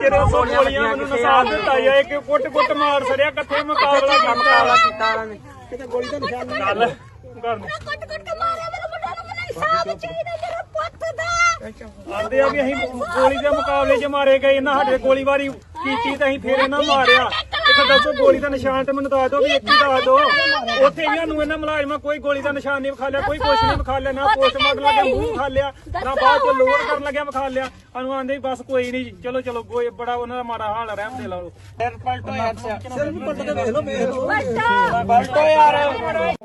ਜਿਹੜੇ ਉਸ ਗੋਲੀਆਂ ਮੈਨੂੰ ਨਸਾਬ ਦਿੱਤਾ ਜਾਏ ਕਿ ਕੁੱਟ ਕੁੱਟ ਮਾਰ ਸੜਿਆ ਕਿੱਥੇ ਮੁਕਾਬਲਾ ਕੀਤਾ। ਕੀਤਾ ਉਹਨਾਂ ਨੇ। ਕਿਤੇ ਗੋਲੀ ਦਾ ਨਿਸ਼ਾਨ ਨਹੀਂ ਗੱਲ ਕਰ ਕੁੱਟ ਕੁੱਟ ਕੇ ਮਾਰਿਆ ਮੇਰੇ ਮੁੰਡੇ ਨੂੰ ਮੈਨੂੰ ਇਨਸਾਫ ਚਾਹੀਦਾ ਮੇਰੇ ਪੁੱਤ ਦਾ। ਆਂਦੇ ਆ ਵੀ ਅਸੀਂ ਗੋਲੀ ਦੇ ਮੁਕਾਬਲੇ 'ਚ ਮਾਰੇ ਗਏ ਇਹਨਾਂ ਸਾਡੇ ਗੋਲੀਬਾਰੀ ਕੀਤੀ ਤਾਂ ਅਸੀਂ ਫੇਰ ਇਹਨਾਂ ਮਾਰਿਆ। ਇੱਥੇ ਦੱਸੋ ਗੋਲੀ ਦਾ ਨਿਸ਼ਾਨ ਤੇ ਮੈਨੂੰ ਦੱਸ ਦਿਓ ਵੀ ਇੱਕ ਹੀ ਦੱਸ ਦਿਓ। ਉੱਥੇ ਵੀ ਸਾਨੂੰ ਇਹਨਾਂ ਮੁਲਾਜ਼ਮਾਂ ਕੋਈ ਗੋਲੀ ਦਾ ਨਿਸ਼ਾਨ ਨਹੀਂ ਵਿਖਾ ਲਿਆ ਕੋਈ ਕੁਛ ਨਹੀਂ ਵਿਖਾ ਲਿਆ ਨਾ ਪੋਸਟਮਾਰਟਮ ਲੱਗਿਆ ਮੂੰਹ ਵਿਖਾ ਲਿਆ ਨਾ ਬਾਅਦ ਚ ਲੋਡ ਕਰਨ ਲੱਗਿਆ ਵਿਖਾ ਲਿਆ ਸਾਨੂੰ ਆਂਦੇ ਵੀ ਬਸ ਕੋਈ ਨਹੀਂ ਚਲੋ ਚਲੋ ਕੋਈ ਬੜਾ ਉਹਨਾਂ ਦਾ ਮਾੜਾ ਹਾਲ ਰਹਿਮ ਦੇ ਲਾਓ।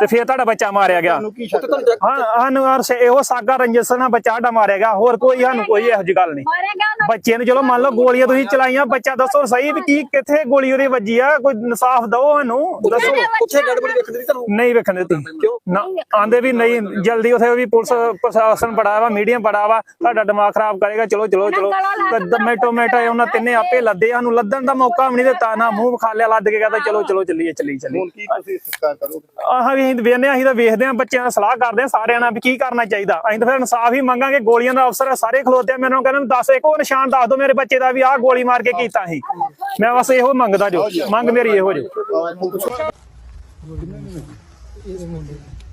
ਤੇ ਫੇਰ ਤੁਹਾਡਾ ਬੱਚਾ ਮਾਰਿਆ ਗਿਆ। ਹਾਂ? ਸਾਨੂੰ ਯਾਰ ਸੇ- ਇਹੋ ਸਾਗਾ ਰੰਜਸ ਨਾਲ ਬੱਚਾ ਸਾਡਾ ਮਾਰਿਆ ਗਿਆ। ਹੋਰ ਕੋਈ ਸਾਨੂੰ ਕੋਈ ਇਹੋ ਜਿਹੀ ਗੱਲ ਨਹੀਂ। ਬੱਚੇ ਨੂੰ ਚਲੋ ਮੰਨ ਲਓ ਗੋਲੀਆਂ ਤੁਸੀਂ ਚਲਾਈਆਂ ਬੱਚਾ ਦੱਸੋ ਸਹੀ ਵੀ ਕੀ ਕਿੱਥੇ ਗੋਲੀ ਉਹਦੀ ਵੱਜੀ ਆ? ਕੋਈ ਇਨਸਾਫ ਦਿਓ ਸਾਨੂੰ ਦੱਸੋ। ਉੱਥੇ ਗੜਬੜੀ ਵੇਖਣ ਦੀ ਤੁਹਾਨੂੰ? ਨਹੀਂ ਵੇਖਣ ਦਿੱਤੀ। ਨਾ ਆਂਦੇ ਵੀ ਨਹੀਂ ਜਲਦੀ ਉਥੇ ਵੀ ਪੁਲਿਸ ਪ੍ਰਸ਼ਾਸਨ ਬੜਾ ਵਾ ਮੀਡੀਆ ਬੜਾ ਵਾ ਤੁਹਾਡਾ ਦਿਮਾਗ ਖਰਾਬ ਕਰੇਗਾ ਚਲੋ ਚਲੋ ਚਲੋ। ਦਮੇ ਟੋਮੇਟੋ ਉਹਨਾਂ ਤਿੰਨੇ ਆਪੇ ਲੱਦੇ ਸਾਨੂੰ ਲੱਦਣ ਦਾ ਮੌਕਾ ਵੀ ਨਹੀਂ ਦਿੱਤਾ ਨਾ ਮੂੰਹ ਖਾ ਲਿਆ ਲੱਦ ਕੇ ਕਹਿੰਦਾ ਚਲੋ ਚਲੋ ਚੱਲੀਏ ਚੱਲੀ ਚੱਲੀ ਕੀ ਤੁਸੀਂ ਸੰਸਕਾਰ ਕਰੋਗੇ? ਆਹ ਵੀ ਅਸੀਂ ਵੇਖਦੇ ਹਾਂ ਅਸੀਂ ਤਾਂ ਵੇਖਦੇ ਹਾਂ ਬੱਚਿਆਂ ਨਾਲ ਸਲਾਹ ਕਰਦੇ ਹਾਂ ਸਾਰਿਆਂ ਨਾਲ ਵੀ ਕੀ ਕਰਨਾ ਚਾਹੀਦਾ। ਅਸੀਂ ਤਾਂ ਫਿਰ ਇਨਸਾਫ ਹੀ ਮੰਗਾਂਗੇ ਗੋਲੀਆਂ ਦਾ ਅਫਸਰ ਸਾਰੇ ਖਲੋਤੇ ਆ। ਮੈਨੂੰ ਕਹਿੰਦੇ ਦੱਸ ਇੱਕ ਉਹ ਨਿਸ਼ਾਨ ਦੱਸ ਦਿਓ ਮੇਰੇ ਬੱਚੇ ਦਾ ਵੀ ਆਹ ਗੋਲੀ ਮਾਰ ਕੇ ਕੀਤਾ ਸੀ। ਮੈਂ ਬਸ ਇਹੋ ਮੰਗਦਾ ਜੋ ਮੰਗ ਮੇਰੀ ਇਹੋ ਜੋ।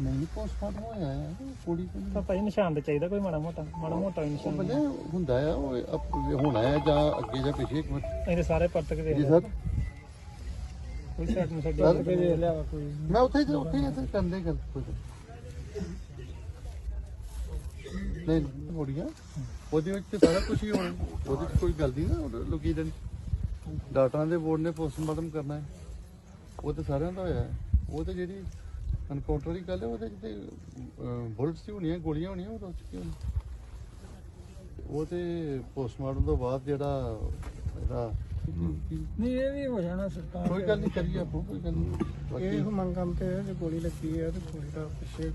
ਨਹੀਂ ਪੋਸਟਮਾਰਟਮ ਹੋਇਆ ਹੈ ਕੁੜੀ ਨਿਸ਼ਾਨ ਤੇ ਚਾਹੀਦਾ ਕੋਈ ਮਾੜਾ ਮੋਟਾ ਮਾੜਾ ਮੋਟਾ ਨਿਸ਼ਾਨ। ਹੁੰਦਾ ਆ ਉਹ ਹੋਣਾ ਹੈ ਜਾਂ ਅੱਗੇ ਜਾਂ ਪਿੱਛੇ ਇੱਕ ਮਿੰਟ ਇਹਦੇ ਸਾਰੇ ਪਰਤਕ ਦੇ ਜੀ ਸਰ ਕੋਈ ਸਾਈਡ ਨੂੰ ਸਰ। ਮੈਂ ਉੱਥੇ ਹੀ ਉੱਥੇ ਹੀ ਇੱਥੇ ਕਰਦੇ ਗੱਲ ਕੋਈ ਨਹੀਂ। ਨਹੀਂ ਹੋੜੀਆਂ ਉਹਦੇ ਵਿੱਚ ਤੇ ਸਾਰਾ ਕੁਝ ਹੀ ਹੋਣਾ। ਉਹਦੇ ਵਿੱਚ ਕੋਈ ਗੱਲ ਨਹੀਂ ਨਾ ਲੋਕੀ ਦੇ ਡਾਕਟਰਾਂ ਦੇ ਬੋਰਡ ਨੇ ਪੋਸਟਮਾਰਟਮ ਕਰਨਾ ਹੈ। ਉਹ ਤੇ ਸਾਰਿਆਂ ਦਾ ਹੋਇਆ ਹੈ। ਉਹ ਤੇ ਜਿਹੜੀ ਅਨਕਾਊਂਟਰ ਦੀ ਗੱਲ ਹੈ ਉਹਦੇ ਚ ਤੇ ਬੁਲਟਸ ਹੀ ਹੋਣੀਆਂ ਗੋਲੀਆਂ ਹੋਣੀਆਂ ਉਹ ਕੀ ਉਹ ਤੇ ਪੋਸਟਮਾਰਟਮ ਤੋਂ ਬਾਅਦ ਜਿਹੜਾ ਇਹਦਾ ਨਹੀਂ ਇਹ ਵੀ ਹੋ ਜਾਣਾ ਸਰਕਾਰ ਕੋਈ ਗੱਲ ਨਹੀਂ ਕਰੀਏ ਆਪਾਂ ਕੋਈ ਗੱਲ ਨਹੀਂ। ਇਹ ਮੰਗ ਕੰਮ ਤੇ ਹੈ ਜੇ ਗੋਲੀ ਲੱਗੀ ਹੈ ਤੇ ਗੋਲੀ ਦਾ ਪਿੱਛੇ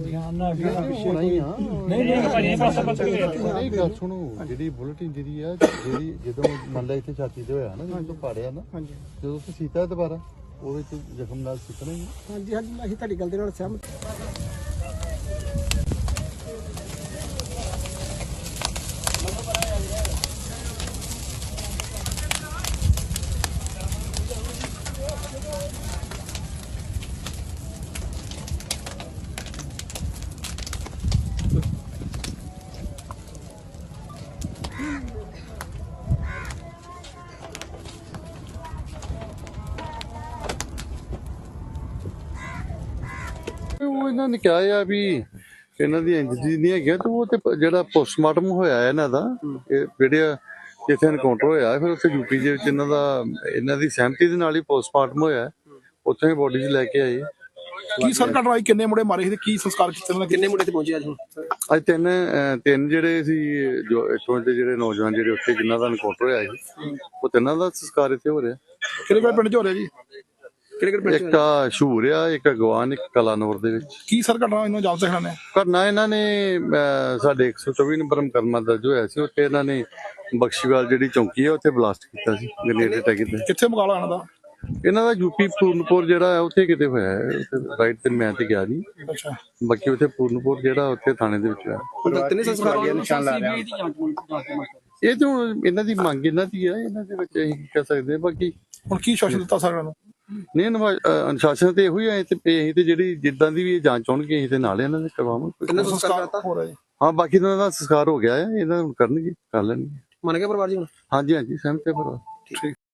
ਧਿਆਨ ਨਾਲ ਹੋਣਾ ਹੀ ਆ। ਨਹੀਂ ਨਹੀਂ ਭਾਜੀ ਬਸ ਬਸ ਨਹੀਂ ਗੱਲ ਸੁਣੋ ਜਿਹੜੀ ਬੁਲਟ ਇੰਜਰੀ ਆ ਜਿਹੜੀ ਜਦੋਂ ਮੰਨ ਲਾ ਇੱਥੇ ਛਾਤੀ ਤੇ ਹੋਇਆ ਨਾ ਜਦੋਂ ਪਾੜਿਆ ਨਾ ਹਾਂਜੀ। ਜਦੋਂ ਤੁਸੀਂ ਸੀਤਾ ਦੁਬਾਰਾ ਉਹਦੇ ਚ ਜ਼ਖਮ ਨਾਲ ਸਿੱਟਣਾ ਹੀ। ਹਾਂਜੀ ਹਾਂਜੀ ਅਸੀਂ ਤੁਹਾਡੀ ਗੱਲ ਦੇ ਨਾਲ ਸਹਿਮਤ। ਉਹ ਇਹਨਾਂ ਨੇ ਕਿਹਾ ਆ ਵੀ ਇਹਨਾਂ ਦੀ ਇੰਜਰੀ ਨਹੀਂ ਹੈਗੀ ਤੇ ਉਹ ਤੇ ਜਿਹੜਾ ਪੋਸਟਮਾਰਟਮ ਹੋਇਆ ਹੈ ਇਹਨਾਂ ਦਾ ਇਹ ਜਿਹੜੇ ਜਿੱਥੇ ਐਨਕਾਊਂਟਰ ਹੋਇਆ ਫਿਰ ਉੱਥੇ ਯੂਪੀ ਦੇ ਵਿੱਚ ਇਹਨਾਂ ਦਾ ਇਹਨਾਂ ਦੀ ਸਹਿਮਤੀ ਦੇ ਨਾਲ ਹੀ ਪੋਸਟਮਾਰਟਮ ਹੋਇਆ। ਉੱਥੇ ਹੀ ਬੋਡੀ 'ਚ ਲੈ ਕੇ ਆਏ। ਕੀ ਸਰ ਘਟਨਾ ਹੋਈ ਕਿੰਨੇ ਮੁੰਡੇ ਮਾਰੇ ਸੀ ਤੇ ਕੀ ਸੰਸਕਾਰ ਕੀਤੇ ਉਹਨਾਂ ਨੇ ਕਿੰਨੇ ਮੁੰਡੇ ਤੇ ਪਹੁੰਚੇ ਅੱਜ ਹੁਣ? ਅੱਜ ਤਿੰਨ ਅਹ, ਤਿੰਨ ਜਿਹੜੇ ਸੀ ਜੋ ਇੱਥੋਂ ਦੇ ਜਿਹੜੇ ਨੌਜਵਾਨ ਜਿਹੜੇ ਉੱਥੇ ਜਿਨ੍ਹਾਂ ਦਾ ਐਨਕਾਊਂਟਰ ਹੋਇਆ ਸੀ ਉਹ ਤਿੰਨਾਂ ਦਾ ਸੰਸਕਾਰ ਇੱਥੇ ਹੋ ਰਿਹਾ। ਕਿਹੜੇ ਕਿਹੜੇ ਪਿੰਡ ਚ ਹੋ ਰਿਹਾ ਜੀ? ਕਿਹੜੇ ਕਿਹੜੇ ਪਿੰਡ ਚ ਇੱਕ ਆ ਸ਼ੂਰ ਆ ਇੱਕ ਅਗਵਾਨ ਇੱਕ ਕਲਾਨੌਰ ਦੇ ਵਿੱਚ। ਕੀ ਸਰ ਘਟਨਾ ਇਹਨਾਂ ਜਾਲ ਸਿਖਣਾ ਨੇ? ਕਰਨਾ ਇਹਨਾਂ ਨੇ ਅਹ, ਸਾਡੇ 124 ਨੰਬਰ ਮੁਕੱਦਮਾ ਦਰਜ ਹੋਇਆ ਸੀ ਉੱਥੇ ਇਹਨਾਂ ਨੇ ਬਖਸ਼ੀਵਾਲ ਜਿਹੜੀ ਚੌਂਕੀ ਹੈ ਉੱਥੇ ਬਲਾਸਟ ਕੀਤਾ ਸੀ ਗ੍ਰੇਨੇਡ ਅਟੈਕ ਕੀਤਾ ਕਿੱਥੇ ਮੁਕਾਲਾ ਇਹਨਾਂ ਦਾ? ਇਹਨਾਂ ਦਾ ਯੂਪੀ ਪੂਰਨਪੁਰ ਜਿਹੜਾ ਹੈ ਉੱਥੇ ਕਿਤੇ ਹੋਇਆ ਹੈ। ਉੱਥੇ ਰਾਈਟ ਤੇ ਮੈਂ ਤੇ ਗਿਆ ਨਹੀਂ ਅੱਛਾ। ਬਾਕੀ ਉੱਥੇ ਪੂਰਨਪੁਰ ਜਿਹੜਾ ਉੱਥੇ ਥਾਣੇ ਦੇ ਵਿੱਚ ਹੋਇਆ। ਹੁਣ ਤਿੰਨੇ ਸੰਸਕਾਰ ਹੋਏ ਨਿਸ਼ਾਨ ਲਾ ਰਿਹਾ। ਇਹ ਤਾਂ ਇਹਨਾਂ ਦੀ ਮੰਗ ਇਹਨਾਂ ਦੀ ਹੈ ਇਹਨਾਂ ਦੇ ਵਿੱਚ ਅਸੀਂ ਕੀ ਕਹਿ ਸਕਦੇ ਹਾਂ। ਬਾਕੀ ਹੁਣ ਕੀ ਸ਼ਾਸਨ ਦਿੱਤਾ ਸਰ ਇਹਨਾਂ ਨੂੰ ਨਹੀਂ ਅਨੁਸ਼ਾਸਨ ਤੇ ਇਹੋ ਹੀ ਹੈ ਤੇ ਅਸੀਂ ਤੇ ਜਿਹੜੀ ਜਿੱਦਾਂ ਦੀ ਵੀ ਇਹ ਜਾਂਚ ਹੋਣਗੇ ਅਸੀਂ ਤੇ ਨਾਲ ਇਹਨਾਂ ਦੇ ਕਰਵਾਵਾਂਗੇ। ਕਿੰਨੇ ਸੰਸਕਾਰ ਕਰਤਾ ਹੋ ਰਿਹਾ ਹਾਂ ਬਾਕੀ ਇਹਨਾਂ ਦਾ ਸੰਸਕਾਰ ਹੋ ਗਿਆ ਹੈ ਇਹਨਾਂ ਨੂੰ ਕਰਨਗੇ ਕਰ ਲੈਣਗੇ। ਮੰਨ ਗਿਆ ਪਰਿਵਾਰ ਜੀ ਹੁਣ? ਹਾਂਜੀ ਹਾਂਜੀ ਸਹਿਮਤ ਹੈ ਪਰ ਠੀਕ।